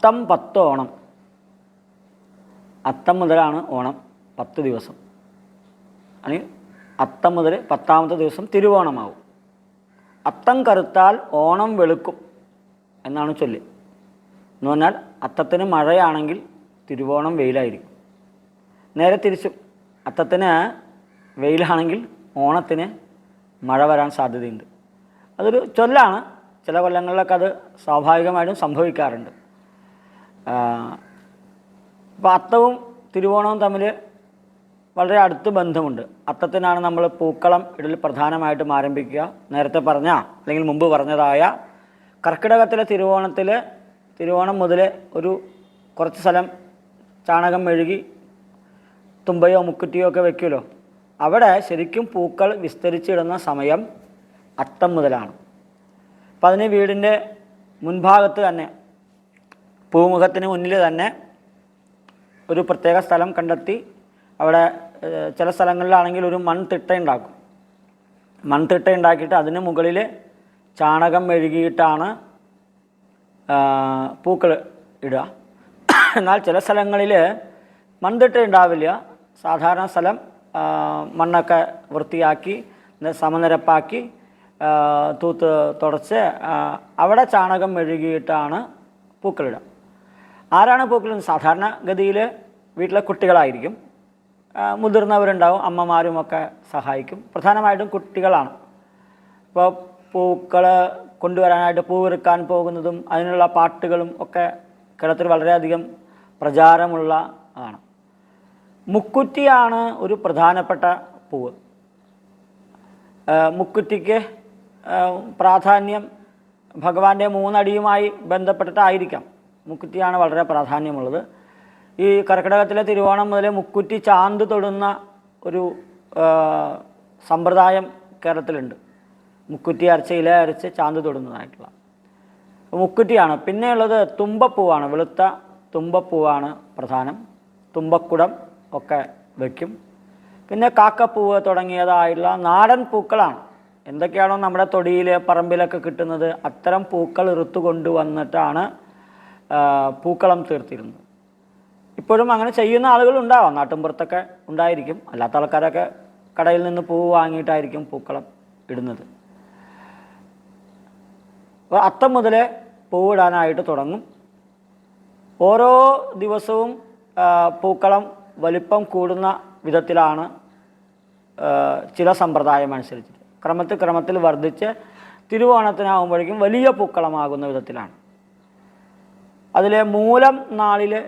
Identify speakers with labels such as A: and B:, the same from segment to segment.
A: അത്തം പത്ത് ഓണം. അത്തം മുതലാണ് ഓണം പത്ത് ദിവസം. അല്ലെങ്കിൽ അത്തം മുതൽ പത്താമത്തെ ദിവസം തിരുവോണമാവും. അത്തം കറുത്താൽ ഓണം വെളുക്കും എന്നാണ് ചൊല്ല്. എന്ന് പറഞ്ഞാൽ അത്തത്തിന് മഴയാണെങ്കിൽ തിരുവോണം വെയിലായിരിക്കും. നേരെ തിരിച്ചും അത്തത്തിന് വെയിലാണെങ്കിൽ ഓണത്തിന് മഴ വരാൻ സാധ്യതയുണ്ട്. അതൊരു ചൊല്ലാണ്. ചില കൊല്ലങ്ങളിലൊക്കെ അത് സ്വാഭാവികമായിട്ടും സംഭവിക്കാറുണ്ട്. അപ്പോൾ അത്തവും തിരുവോണവും തമ്മിൽ വളരെ അടുത്ത് ബന്ധമുണ്ട്. അത്തത്തിനാണ് നമ്മൾ പൂക്കളം ഇടൽ പ്രധാനമായിട്ടും ആരംഭിക്കുക. നേരത്തെ പറഞ്ഞ അല്ലെങ്കിൽ മുമ്പ് പറഞ്ഞതായ കർക്കിടകത്തിലെ തിരുവോണത്തിൽ തിരുവോണം മുതൽ ഒരു കുറച്ച് സ്ഥലം ചാണകം മെഴുകി തുമ്പയോ മുക്കുറ്റിയോ ഒക്കെ വെക്കുമല്ലോ. അവിടെ ശരിക്കും പൂക്കൾ വിസ്തരിച്ചിടുന്ന സമയം അത്തം മുതലാണ്. അപ്പം അതിന് വീടിന്റെ മുൻഭാഗത്ത് തന്നെ പൂമുഖത്തിന് മുന്നിൽ തന്നെ ഒരു പ്രത്യേക സ്ഥലം കണ്ടെത്തി അവിടെ ചില സ്ഥലങ്ങളിലാണെങ്കിൽ ഒരു മൺതിട്ട ഉണ്ടാക്കും. മൺതിട്ട ഉണ്ടാക്കിയിട്ട് അതിന് മുകളിൽ ചാണകം മെഴുകിയിട്ടാണ് പൂക്കൾ ഇടുക. എന്നാൽ ചില സ്ഥലങ്ങളിൽ മൺതിട്ട ഉണ്ടാവില്ല. സാധാരണ സ്ഥലം മണ്ണൊക്കെ വൃത്തിയാക്കി സമനിരപ്പാക്കി തൂത്ത് തുടച്ച് അവിടെ ചാണകം മെഴുകിയിട്ടാണ് പൂക്കളിടുക ആരാണ് പൂക്കൾ സാധാരണ ഗതിയിൽ വീട്ടിലെ കുട്ടികളായിരിക്കും. മുതിർന്നവരുണ്ടാവും അമ്മമാരുമൊക്കെ സഹായിക്കും. പ്രധാനമായിട്ടും കുട്ടികളാണ്. ഇപ്പോൾ പൂക്കൾ കൊണ്ടുവരാനായിട്ട് പൂവിറുക്കാൻ പോകുന്നതും അതിനുള്ള പാട്ടുകളും ഒക്കെ കേരളത്തിൽ വളരെയധികം പ്രചാരമുള്ള ആണ്. മുക്കുറ്റിയാണ് ഒരു പ്രധാനപ്പെട്ട പൂവ്. മുക്കുറ്റിക്ക് പ്രാധാന്യം ഭഗവാന്റെ മൂന്നടിയുമായി ബന്ധപ്പെട്ടിട്ടായിരിക്കാം. മുക്കുറ്റിയാണ് വളരെ പ്രാധാന്യമുള്ളത്. ഈ കർക്കിടകത്തിലെ തിരുവോണം മുതൽ മുക്കുറ്റി ചാന്ത് തൊടുന്ന ഒരു സമ്പ്രദായം കേരളത്തിലുണ്ട്. മുക്കുറ്റി അരച്ച് ഇല അരച്ച് ചാന്ത് തൊടുന്നതായിട്ടുള്ള. മുക്കുറ്റിയാണ്. പിന്നെയുള്ളത് തുമ്പപ്പൂവാണ്. വെളുത്ത തുമ്പപ്പൂവാണ് പ്രധാനം. തുമ്പക്കുടം ഒക്കെ വയ്ക്കും പിന്നെ കാക്കപ്പൂവ് തുടങ്ങിയതായിട്ടുള്ള നാടൻ പൂക്കളാണ്. എന്തൊക്കെയാണോ നമ്മുടെ തൊടിയിൽ പറമ്പിലൊക്കെ കിട്ടുന്നത് അത്തരം പൂക്കൾ ഇറുത്തു കൊണ്ടുവന്നിട്ടാണ് പൂക്കളം തീർത്തിരുന്നു. ഇപ്പോഴും അങ്ങനെ ചെയ്യുന്ന ആളുകൾ ഉണ്ടാവാം. നാട്ടിൻപുറത്തൊക്കെ ഉണ്ടായിരിക്കും. അല്ലാത്ത ആൾക്കാരൊക്കെ കടയിൽ നിന്ന് പൂവ് വാങ്ങിയിട്ടായിരിക്കും പൂക്കളം ഇടുന്നത്. അത്തം മുതലേ പൂവിടാനായിട്ട് തുടങ്ങും. ഓരോ ദിവസവും പൂക്കളം വലിപ്പം കൂടുന്ന വിധത്തിലാണ് ചില സമ്പ്രദായം അനുസരിച്ചിട്ട്. ക്രമത്തിൽ ക്രമത്തിൽ വർദ്ധിച്ച് തിരുവോണത്തിനാകുമ്പോഴേക്കും വലിയ പൂക്കളമാകുന്ന വിധത്തിലാണ്. അതിലെ മൂലം നാളിലെ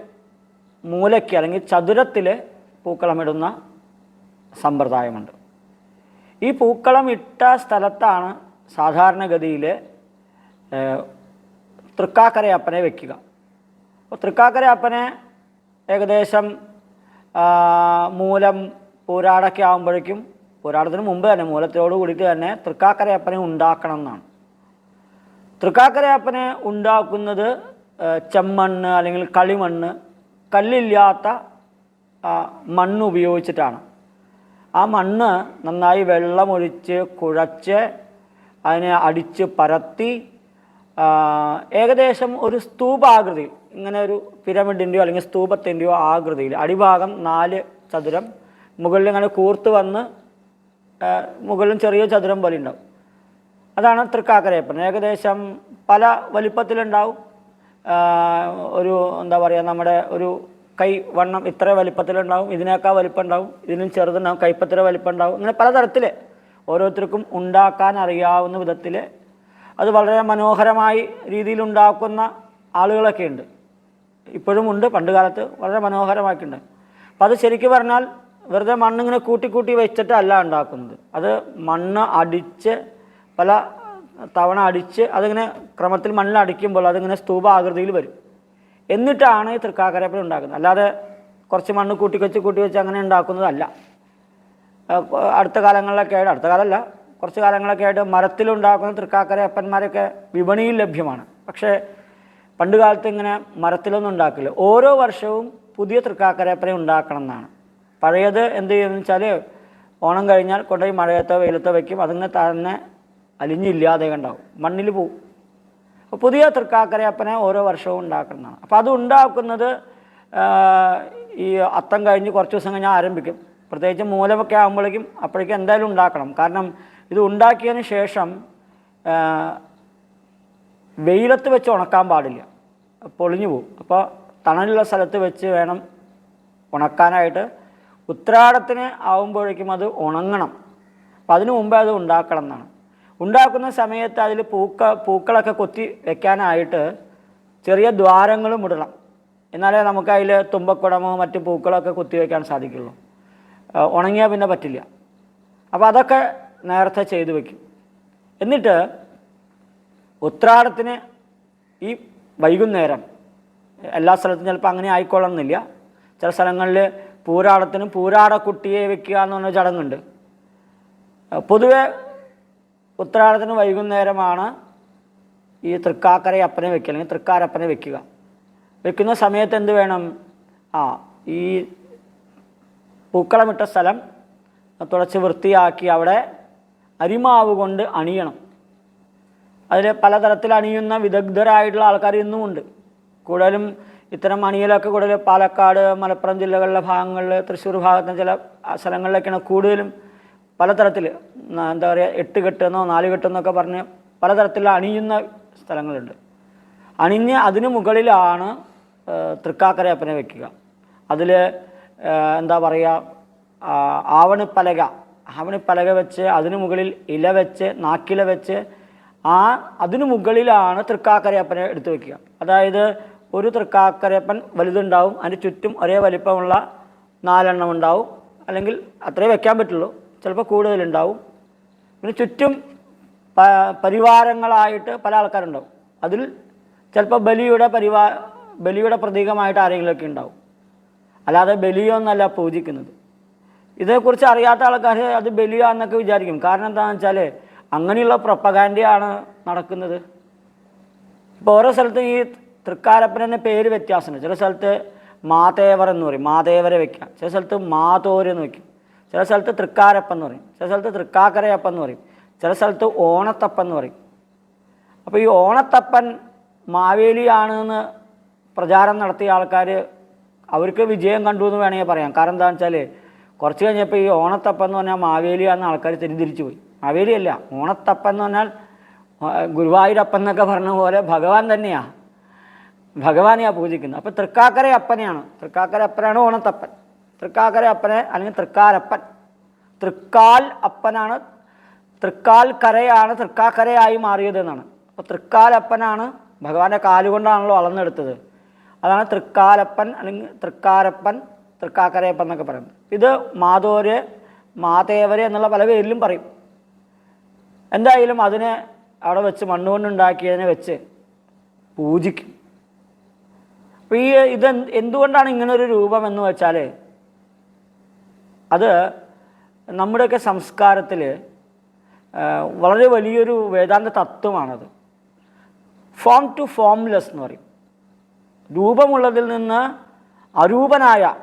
A: മൂലയ്ക്ക് അല്ലെങ്കിൽ ചതുരത്തിൽ പൂക്കളമിടുന്ന സമ്പ്രദായമുണ്ട്. ഈ പൂക്കളം ഇട്ട സ്ഥലത്താണ് സാധാരണഗതിയിൽ തൃക്കാക്കരയപ്പനെ വെക്കുക. അപ്പോൾ തൃക്കാക്കരയപ്പനെ ഏകദേശം മൂലം പൂരാടൊക്കെ ആകുമ്പോഴേക്കും പൂരാടത്തിന് മുമ്പ് തന്നെ മൂലത്തിനോട് കൂടിയിട്ട് തന്നെ തൃക്കാക്കരയപ്പനെ ഉണ്ടാക്കണം എന്നാണ് തൃക്കാക്കരയപ്പനെ ഉണ്ടാക്കുന്നത് ചെമ്മണ്ണ് അല്ലെങ്കിൽ കളിമണ്ണ് കല്ലില്ലാത്ത മണ്ണ് ഉപയോഗിച്ചിട്ടാണ്. ആ മണ്ണ് നന്നായി വെള്ളമൊഴിച്ച് കുഴച്ച് അതിനെ അടിച്ച് പരത്തി ഏകദേശം ഒരു സ്തൂപാകൃതിയിൽ ഇങ്ങനെ ഒരു പിരമിഡിന്റെയോ അല്ലെങ്കിൽ സ്തൂപത്തിന്റെയോ ആകൃതിയിൽ അടിഭാഗം നാല് ചതുരം മുകളിൽ ഇങ്ങനെ കൂർത്ത് വന്ന് മുകളിലും ചെറിയ ചതുരം പോലെ ഉണ്ടാവും. അതാണ് തൃക്കാക്കരയപ്പൻ. ഏകദേശം പല വലിപ്പത്തിലുണ്ടാവും. ഒരു എന്താ പറയുക നമ്മുടെ ഒരു കൈ വണ്ണം ഇത്ര വലിപ്പത്തിലുണ്ടാവും ഇതിനേക്കാൾ വലിപ്പം ഉണ്ടാവും ഇതിനും ചെറുതുണ്ടാവും കൈപ്പത്തിര വലിപ്പം ഉണ്ടാവും അങ്ങനെ പലതരത്തിൽ ഓരോരുത്തർക്കും ഉണ്ടാക്കാൻ അറിയാവുന്ന വിധത്തിൽ അത് വളരെ മനോഹരമായി രീതിയിൽ ഉണ്ടാക്കുന്ന ആളുകളൊക്കെ ഉണ്ട്. ഇപ്പോഴും ഉണ്ട് പണ്ട് കാലത്ത് വളരെ മനോഹരമാക്കിയിട്ടുണ്ട് അപ്പോൾ അത് ശരിക്കും പറഞ്ഞാൽ വെറുതെ മണ്ണിങ്ങനെ കൂട്ടി കൂട്ടി വെച്ചിട്ടല്ല ഉണ്ടാക്കുന്നത്. അത് മണ്ണ് അടിച്ച് പല തവണ അടിച്ച് അതിങ്ങനെ ക്രമത്തിൽ മണ്ണിൽ അടിക്കുമ്പോൾ അതിങ്ങനെ സ്തൂപ ആകൃതിയിൽ വരും. എന്നിട്ടാണ് ഈ തൃക്കാക്കരപ്പൻ ഉണ്ടാക്കുന്നത്. അല്ലാതെ കുറച്ച് മണ്ണ് കൂട്ടി കൂട്ടിവെച്ച് കൂട്ടി വെച്ച് അങ്ങനെ ഉണ്ടാക്കുന്നതല്ല അടുത്ത കാലങ്ങളിലൊക്കെ ആയിട്ട് അടുത്ത കാലമല്ല കുറച്ച് കാലങ്ങളൊക്കെ ആയിട്ട് മരത്തിലുണ്ടാക്കുന്ന തൃക്കാക്കരയപ്പന്മാരൊക്കെ വിപണിയിൽ ലഭ്യമാണ്. പക്ഷേ പണ്ട് കാലത്ത് ഇങ്ങനെ മരത്തിലൊന്നും ഉണ്ടാക്കില്ല. ഓരോ വർഷവും പുതിയ തൃക്കാക്കരയപ്പനെ ഉണ്ടാക്കണം എന്നാണ്. പഴയത് എന്ത് ചെയ്യുമെന്ന് വെച്ചാൽ ഓണം കഴിഞ്ഞാൽ കൊണ്ടുപോയി മഴയത്തോ വെയിലത്തോ വയ്ക്കും അതിങ്ങനെ തന്നെ അലിഞ്ഞില്ലാതെ ഉണ്ടാവും മണ്ണിൽ പോവും. അപ്പോൾ പുതിയ തൃക്കാക്കരയപ്പനെ ഓരോ വർഷവും ഉണ്ടാക്കുന്നതാണ്. അപ്പോൾ അത് ഉണ്ടാക്കുന്നത് ഈ അത്തം കഴിഞ്ഞ് കുറച്ച് ദിവസം കഴിഞ്ഞാൽ ആരംഭിക്കും. പ്രത്യേകിച്ച് മൂലമൊക്കെ ആകുമ്പോഴേക്കും അപ്പോഴേക്കും എന്തായാലും ഉണ്ടാക്കണം. കാരണം ഇത് ഉണ്ടാക്കിയതിന് ശേഷം വെയിലത്ത് വെച്ച് ഉണക്കാൻ പാടില്ല. പൊളിഞ്ഞു പോകും അപ്പോൾ തണലുള്ള സ്ഥലത്ത് വെച്ച് വേണം ഉണക്കാനായിട്ട്. ഉത്രാടത്തിന് ആകുമ്പോഴേക്കും അത് ഉണങ്ങണം. അപ്പം അതിനു മുമ്പേ അത് ഉണ്ടാക്കണം എന്നാണ്. ഉണ്ടാക്കുന്ന സമയത്ത് അതിൽ പൂക്ക പൂക്കളൊക്കെ കൊത്തി വെക്കാനായിട്ട് ചെറിയ ദ്വാരങ്ങളും ഇടണം. എന്നാലേ നമുക്ക് അതിൽ തുമ്പക്കുടമോ മറ്റ് പൂക്കളൊക്കെ കുത്തി വയ്ക്കാൻ സാധിക്കുള്ളൂ. ഉണങ്ങിയാൽ പിന്നെ പറ്റില്ല. അപ്പോൾ അതൊക്കെ നേരത്തെ ചെയ്തു വയ്ക്കും എന്നിട്ട് ഉത്രാടത്തിന് ഈ വൈകുന്നേരം എല്ലാ സ്ഥലത്തും ചിലപ്പോൾ അങ്ങനെ ആയിക്കൊള്ളണമെന്നില്ല. ചില സ്ഥലങ്ങളിൽ പൂരാടത്തിനും പൂരാടക്കുട്ടിയെ വെക്കുക എന്ന് പറഞ്ഞ ചടങ്ങുണ്ട്. പൊതുവെ ഉത്രാടത്തിന് വൈകുന്നേരമാണ് ഈ തൃക്കാക്കര അപ്പനെ വെക്കുക അല്ലെങ്കിൽ തൃക്കാരപ്പനെ വെക്കുക. വെക്കുന്ന സമയത്ത് എന്ത് വേണം? ആ ഈ പൂക്കളമിട്ട സ്ഥലം തുടച്ച് വൃത്തിയാക്കി അവിടെ അരിമാവ് കൊണ്ട് അണിയണം. അതിൽ പലതരത്തിൽ അണിയുന്ന വിദഗ്ധരായിട്ടുള്ള ആൾക്കാർ ഇന്നും ഉണ്ട് കൂടുതലും ഇത്തരം അണിയലൊക്കെ കൂടുതൽ പാലക്കാട് മലപ്പുറം ജില്ലകളിലെ ഭാഗങ്ങളിൽ തൃശ്ശൂർ ഭാഗത്തെ ചില സ്ഥലങ്ങളിലൊക്കെയാണ് കൂടുതലും പലതരത്തിൽ എന്താ പറയുക എട്ട് കെട്ടെന്നോ നാല് കെട്ടെന്നൊക്കെ പറഞ്ഞ് പലതരത്തിൽ അണിയുന്ന സ്ഥലങ്ങളുണ്ട്. അണിഞ്ഞ് അതിന് മുകളിലാണ് തൃക്കാക്കരയപ്പനെ വെക്കുക. അതിൽ എന്താ പറയുക ആവണിപ്പലക ആവണിപ്പലക വെച്ച് അതിന് മുകളിൽ ഇല വെച്ച് നാക്കില വെച്ച് ആ അതിനു മുകളിലാണ് തൃക്കാക്കരയപ്പനെ എടുത്തു വെക്കുക. അതായത് ഒരു തൃക്കാക്കരയപ്പൻ വലുതുണ്ടാവും അതിന് ചുറ്റും ഒരേ വലിപ്പമുള്ള നാലെണ്ണം ഉണ്ടാവും. അല്ലെങ്കിൽ അത്രേ വെക്കാൻ പറ്റുള്ളൂ. ചിലപ്പോൾ കൂടുതലുണ്ടാവും. പിന്നെ ചുറ്റും പരിവാരങ്ങളായിട്ട് പല ആൾക്കാരുണ്ടാവും. അതിൽ ചിലപ്പോൾ ബലിയുടെ പരിവാ ബലിയുടെ പ്രതീകമായിട്ട് ആരെങ്കിലുമൊക്കെ ഉണ്ടാവും. അല്ലാതെ ബലിയൊന്നല്ല പൂജിക്കുന്നത്. ഇതേക്കുറിച്ച് അറിയാത്ത ആൾക്കാർ അത് ബലിയാന്നൊക്കെ വിചാരിക്കും. കാരണം എന്താണെന്ന് വെച്ചാൽ അങ്ങനെയുള്ള പ്രൊപ്പഗാൻഡയാണ് നടക്കുന്നത്. ഇപ്പോൾ ഓരോ സ്ഥലത്തും ഈ തൃക്കാരപ്പനെ പേര് വ്യത്യാസമുണ്ട്. ചില സ്ഥലത്ത് മാതേവർ എന്ന് പറയും. മാതേവരെ വെക്കാം ചില സ്ഥലത്ത് മാതോരെന്ന് വയ്ക്കും. ചില സ്ഥലത്ത് തൃക്കാരപ്പം എന്ന് പറയും. ചില സ്ഥലത്ത് തൃക്കാക്കരയപ്പം എന്ന് പറയും. ചില സ്ഥലത്ത് ഓണത്തപ്പൻ എന്ന് പറയും. അപ്പോൾ ഈ ഓണത്തപ്പൻ മാവേലിയാണെന്ന് പ്രചാരം നടത്തിയ ആൾക്കാർ അവർക്ക് വിജയം കണ്ടു എന്ന് വേണമെങ്കിൽ പറയാം. കാരണം എന്താണെന്ന് വെച്ചാൽ കുറച്ച് കഴിഞ്ഞപ്പോൾ ഈ ഓണത്തപ്പൻ എന്ന് പറഞ്ഞാൽ മാവേലിയാണെന്ന് ആൾക്കാർ തെറ്റിദ്ധരിച്ചു പോയി മാവേലിയല്ല ഓണത്തപ്പൻ എന്ന് പറഞ്ഞാൽ ഗുരുവായൂരപ്പൻ എന്നൊക്കെ പറഞ്ഞ പോലെ ഭഗവാൻ തന്നെയാണ് ഭഗവാനെയാണ് പൂജിക്കുന്നത്. അപ്പോൾ തൃക്കാക്കര അപ്പനെയാണ് തൃക്കാക്കര അപ്പനാണ് ഓണത്തപ്പൻ. തൃക്കാക്കര അപ്പനെ അല്ലെങ്കിൽ തൃക്കാരപ്പൻ. തൃക്കാൽ അപ്പനാണ് തൃക്കാൽ കരയാണ് തൃക്കാക്കരയായി മാറിയത് എന്നാണ്. അപ്പോൾ തൃക്കാലപ്പനാണ് ഭഗവാന്റെ കാലുകൊണ്ടാണല്ലോ വളർന്നെടുത്തത്. അതാണ് തൃക്കാലപ്പൻ അല്ലെങ്കിൽ തൃക്കാരപ്പൻ തൃക്കാക്കരയപ്പൻ എന്നൊക്കെ പറയുന്നത്. ഇത് മാതോര് മാതേവര് എന്നുള്ള പല പേരിലും പറയും. എന്തായാലും അതിനെ അവിടെ വെച്ച് മണ്ണുകൊണ്ടുണ്ടാക്കിയതിനെ വെച്ച് പൂജിക്കും. അപ്പോൾ ഈ ഇത് എന്തുകൊണ്ടാണ് ഇങ്ങനൊരു രൂപം എന്ന് വെച്ചാൽ അത് നമ്മുടെയൊക്കെ സംസ്കാരത്തിൽ വളരെ വലിയൊരു വേദാന്ത തത്വമാണത്. ഫോം ടു ഫോംലെസ് എന്ന് പറയും. രൂപമുള്ളതിൽ നിന്ന് അരൂപനായ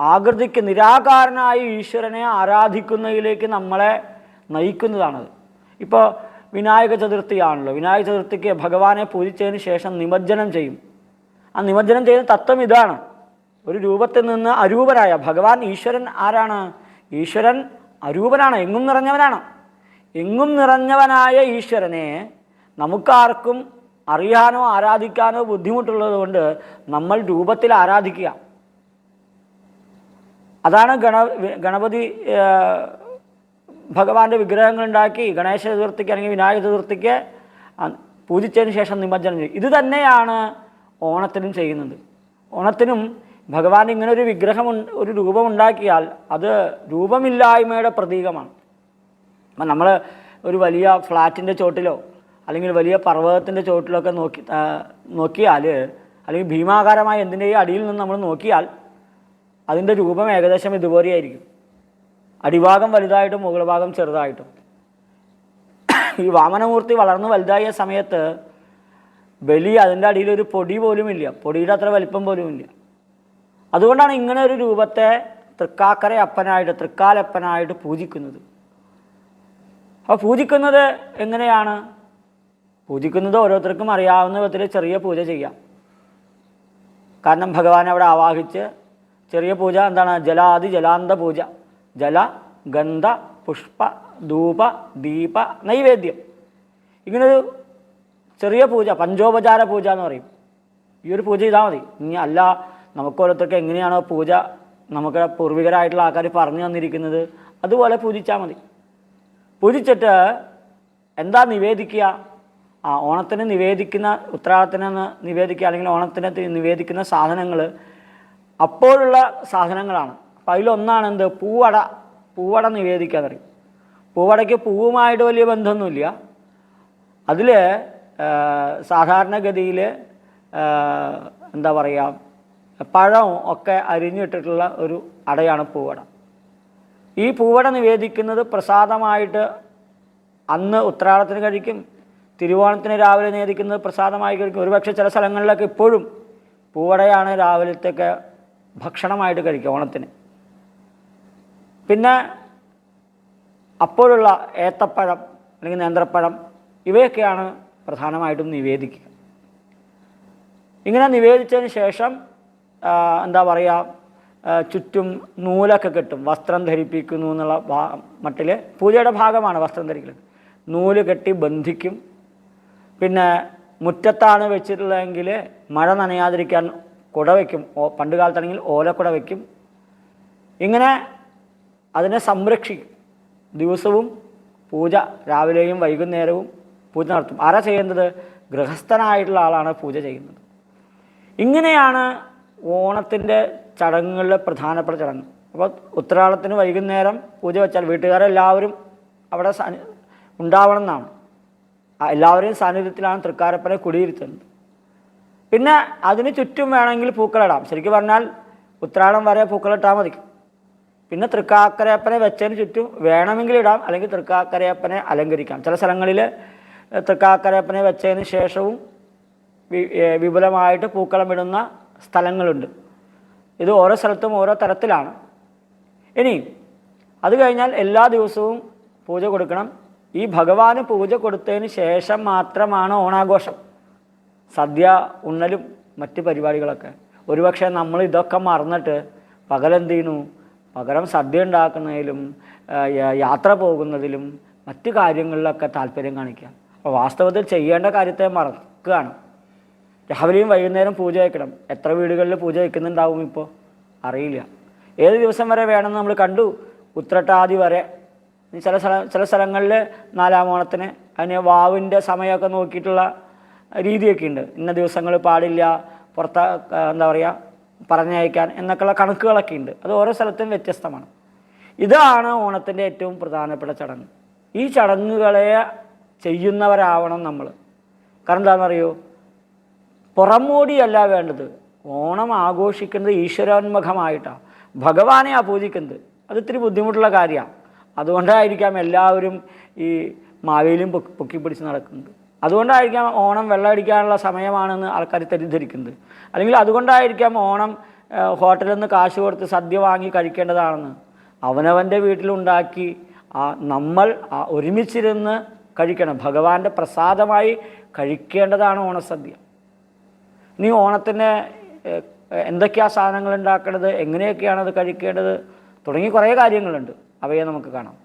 A: ആകൃതിക്ക് നിരാകാരനായ ഈശ്വരനെ ആരാധിക്കുന്നതിലേക്ക് നമ്മളെ നയിക്കുന്നതാണത്. ഇപ്പോൾ വിനായക ചതുർത്ഥിയാണല്ലോ. വിനായക ചതുർത്ഥിക്ക് ഭഗവാനെ പൂജിച്ചതിന് ശേഷം നിമജ്ജനം ചെയ്യും. ആ നിമജ്ജനം ചെയ്യുന്ന തത്വം ഇതാണ്. ഒരു രൂപത്തിൽ നിന്ന് അരൂപരായ ഭഗവാൻ ഈശ്വരൻ ആരാണ്? ഈശ്വരൻ അരൂപനാണ് എങ്ങും നിറഞ്ഞവനാണ്. എങ്ങും നിറഞ്ഞവനായ ഈശ്വരനെ നമുക്കാർക്കും അറിയാനോ ആരാധിക്കാനോ ബുദ്ധിമുട്ടുള്ളത് കൊണ്ട് നമ്മൾ രൂപത്തിൽ ആരാധിക്കുക. അതാണ് ഗണ ഗണപതി ഭഗവാന്റെ വിഗ്രഹങ്ങൾ ഉണ്ടാക്കി ഗണേശ ചതുർത്ഥിക്ക് അല്ലെങ്കിൽ വിനായക ചതുർത്ഥിക്ക് പൂജിച്ചതിന് ശേഷം നിമജ്ജനം ചെയ്യും. ഇത് തന്നെയാണ് ഓണത്തിനും ചെയ്യുന്നത്. ഓണത്തിനും ഭഗവാൻ ഇങ്ങനെ ഒരു വിഗ്രഹം ഒരു രൂപം ഉണ്ടാക്കിയാൽ അത് രൂപമില്ലായ്മയുടെ പ്രതീകമാണ്. അപ്പം നമ്മൾ ഒരു വലിയ ഫ്ലാറ്റിന്റെ ചോട്ടിലോ അല്ലെങ്കിൽ വലിയ പർവതത്തിന്റെ ചോട്ടിലൊക്കെ നോക്കി നോക്കിയാൽ അല്ലെങ്കിൽ ഭീമാകാരമായ എന്തിന്റെയും അടിയിൽ നിന്ന് നമ്മൾ നോക്കിയാൽ അതിന്റെ രൂപം ഏകദേശം ഇതുപോലെയായിരിക്കും. അടിഭാഗം വലുതായിട്ടും മുകൾ ഭാഗം ചെറുതായിട്ടും. ഈ വാമനമൂർത്തി വളർന്നു വലുതായ സമയത്ത് ബലി അതിന്റെ അടിയിൽ ഒരു പൊടി പോലുമില്ല. പൊടിയുടെ അത്ര വലിപ്പം പോലുമില്ല. അതുകൊണ്ടാണ് ഇങ്ങനെ ഒരു രൂപത്തെ തൃക്കാക്കര അപ്പനായിട്ട് തൃക്കാലപ്പനായിട്ട് പൂജിക്കുന്നത്. അപ്പോൾ പൂജിക്കുന്നത് എങ്ങനെയാണ്? പൂജിക്കുന്നത് ഓരോരുത്തർക്കും അറിയാവുന്ന വിധത്തിൽ ചെറിയ പൂജ ചെയ്യാം. കാരണം ഭഗവാൻ അവിടെ ആവാഹിച്ച് ചെറിയ പൂജ എന്താണ്? ജലാതി ജലാന്ത പൂജ. ജല ഗന്ധ പുഷ്പ ധൂപ ദീപ നൈവേദ്യം. ഇങ്ങനൊരു ചെറിയ പൂജ പഞ്ചോപചാര പൂജ എന്ന് പറയും. ഈ ഒരു പൂജ ചെയ്താൽ മതി. ഇനി അല്ല നമുക്ക് ഓരോരുത്തർക്ക് എങ്ങനെയാണോ പൂജ നമുക്ക് പൂർവികരായിട്ടുള്ള ആൾക്കാർ പറഞ്ഞു തന്നിരിക്കുന്നത് അതുപോലെ പൂജിച്ചാൽ മതി. പൂജിച്ചിട്ട് എന്താ നിവേദിക്കുക? ആ ഓണത്തിന് നിവേദിക്കുന്ന ഉത്രാടത്തിന് നിവേദിക്കുക അല്ലെങ്കിൽ ഓണത്തിന് നിവേദിക്കുന്ന സാധനങ്ങൾ അപ്പോഴുള്ള സാധനങ്ങളാണ്. അപ്പോൾ അതിലൊന്നാണ് എന്ത് പൂവട. പൂവട നിവേദിക്കുക എന്ന് പറയും. പൂവടയ്ക്ക് പൂവുമായിട്ട് വലിയ ബന്ധമൊന്നുമില്ല. അതിൽ സാധാരണഗതിയിൽ എന്താ പറയുക പഴവും ഒക്കെ അരിഞ്ഞിട്ടിട്ടുള്ള ഒരു അടയാണ് പൂവട. ഈ പൂവട നിവേദിക്കുന്നത് പ്രസാദമായിട്ട് അന്ന് ഉത്രാടത്തിന് കഴിക്കും തിരുവോണത്തിന് രാവിലെ നിവേദിക്കുന്നത് പ്രസാദമായി കഴിക്കും. ഒരുപക്ഷെ ചില സ്ഥലങ്ങളിലൊക്കെ ഇപ്പോഴും പൂവടയാണ് രാവിലത്തെയൊക്കെ ഭക്ഷണമായിട്ട് കഴിക്കുക ഓണത്തിന്. പിന്നെ അപ്പോഴുള്ള ഏത്തപ്പഴം അല്ലെങ്കിൽ നേന്ത്രപ്പഴം ഇവയൊക്കെയാണ് പ്രധാനമായിട്ടും നിവേദിക്കുക. ഇങ്ങനെ നിവേദിച്ചതിന് ശേഷം എന്താ പറയുക ചുറ്റും നൂലൊക്കെ കെട്ടും. വസ്ത്രം ധരിപ്പിക്കുന്നു എന്നുള്ള ഭാ മട്ടിൽ പൂജയുടെ ഭാഗമാണ് വസ്ത്രം ധരിക്കൽ നൂൽ കെട്ടി ബന്ധിക്കും. പിന്നെ മുറ്റത്താണ് വെച്ചിട്ടുള്ളതെങ്കിൽ മഴ നനയാതിരിക്കാൻ കുട വയ്ക്കും പണ്ട് കാലത്താണെങ്കിൽ ഓലക്കുട വയ്ക്കും ഇങ്ങനെ അതിനെ സംരക്ഷിക്കും. ദിവസവും പൂജ രാവിലെയും വൈകുന്നേരവും പൂജ നടത്തും. ആരാ ചെയ്യുന്നത് ഗൃഹസ്ഥനായിട്ടുള്ള ആളാണ് പൂജ ചെയ്യുന്നത്. ഇങ്ങനെയാണ് ഓണത്തിന്റെ ചടങ്ങുകളിലെ പ്രധാനപ്പെട്ട ചടങ്ങ്. അപ്പോൾ ഉത്രാളത്തിന് വൈകുന്നേരം പൂജ വെച്ചാൽ വീട്ടുകാരെല്ലാവരും അവിടെ ഉണ്ടാവണം എന്നാണ് എല്ലാവരെയും സാന്നിധ്യത്തിലാണ് തൃക്കാരപ്പനെ കുടിയിരുത്തുന്നത്. പിന്നെ അതിന് ചുറ്റും വേണമെങ്കിൽ പൂക്കളിടാം. ശരിക്കും പറഞ്ഞാൽ ഉത്രാളം വരെ പൂക്കളിട്ടാൽ മതി. പിന്നെ തൃക്കാക്കരയപ്പനെ വെച്ചതിന് ചുറ്റും വേണമെങ്കിൽ ഇടാം അല്ലെങ്കിൽ തൃക്കാക്കരയപ്പനെ അലങ്കരിക്കാം. ചില സ്ഥലങ്ങളിൽ തൃക്കാക്കരയപ്പനെ വെച്ചതിന് ശേഷവും വിപുലമായിട്ട് പൂക്കളം ഇടുന്ന സ്ഥലങ്ങളുണ്ട്. ഇത് ഓരോ സ്ഥലത്തും ഓരോ തരത്തിലാണ്. ഇനി അത് കഴിഞ്ഞാൽ എല്ലാ ദിവസവും പൂജ കൊടുക്കണം. ഈ ഭഗവാന് പൂജ കൊടുത്തതിന് ശേഷം മാത്രമാണ് ഓണാഘോഷം. സദ്യ ഉണ്ണലും മറ്റ് പരിപാടികളൊക്കെ. ഒരുപക്ഷെ നമ്മൾ ഇതൊക്കെ മറന്നിട്ട് പകലെന്ത് ചെയ്യുന്നു? പകരം സദ്യ ഉണ്ടാക്കുന്നതിലും യാത്ര പോകുന്നതിലും മറ്റ് കാര്യങ്ങളിലൊക്കെ താല്പര്യം കാണിക്കുക. അപ്പോൾ വാസ്തവത്തിൽ ചെയ്യേണ്ട കാര്യത്തെ മറക്കുകയാണ്. രാവിലെയും വൈകുന്നേരം പൂജ വയ്ക്കണം എത്ര വീടുകളിൽ പൂജ വയ്ക്കുന്നുണ്ടാവും ഇപ്പോൾ അറിയില്ല. ഏത് ദിവസം വരെ വേണമെന്ന് നമ്മൾ കണ്ടു? ഉത്രട്ടാതി വരെ. ചില സ്ഥല ചില സ്ഥലങ്ങളിൽ നാലാം ഓണത്തിന് അതിന് വാവിന്റെ സമയമൊക്കെ നോക്കിയിട്ടുള്ള രീതിയൊക്കെ ഉണ്ട്. ഇന്ന ദിവസങ്ങൾ പാടില്ല പുറത്ത എന്താ പറയുക പറഞ്ഞയക്കാൻ എന്നൊക്കെയുള്ള കണക്കുകളൊക്കെ ഉണ്ട്. അത് ഓരോ സ്ഥലത്തും വ്യത്യസ്തമാണ്. ഇതാണ് ഓണത്തിന്റെ ഏറ്റവും പ്രധാനപ്പെട്ട ചടങ്ങ്. ഈ ചടങ്ങുകളെ ചെയ്യുന്നവരാവണം നമ്മൾ കാരണം എന്താണെന്നറിയോ? പുറമോടിയല്ല വേണ്ടത്. ഓണം ആഘോഷിക്കുന്നത് ഈശ്വരോന്മുഖമായിട്ടാണ് ഭഗവാനെയാണ് പൂജിക്കുന്നത്. അത് ഇത്തിരി ബുദ്ധിമുട്ടുള്ള കാര്യമാണ് അതുകൊണ്ടായിരിക്കാം എല്ലാവരും ഈ മാവേലിയും പൊക്കി പൊക്കി പിടിച്ച് നടക്കുന്നത്. അതുകൊണ്ടായിരിക്കാം ഓണം വെള്ളമടിക്കാനുള്ള സമയമാണെന്ന് ആൾക്കാർ തെറ്റിദ്ധരിക്കുന്നത്. അല്ലെങ്കിൽ അതുകൊണ്ടായിരിക്കാം ഓണം ഹോട്ടലിൽ നിന്ന് കാശ് കൊടുത്ത് സദ്യ വാങ്ങി കഴിക്കേണ്ടതാണെന്ന്. അവനവന്റെ വീട്ടിലുണ്ടാക്കി ആ നമ്മൾ ഒരുമിച്ചിരുന്ന് കഴിക്കണം. ഭഗവാന്റെ പ്രസാദമായി കഴിക്കേണ്ടതാണ് ഓണസദ്യ. ഇനി ഓണത്തിന് എന്തൊക്കെയാണ് എന്തൊക്കെയാ സാധനങ്ങൾ ഉണ്ടാക്കേണ്ടത് എങ്ങനെയൊക്കെയാണ് അത് കഴിക്കേണ്ടത് തുടങ്ങി കുറേ കാര്യങ്ങളുണ്ട്. അവയെ നമുക്ക് കാണാം.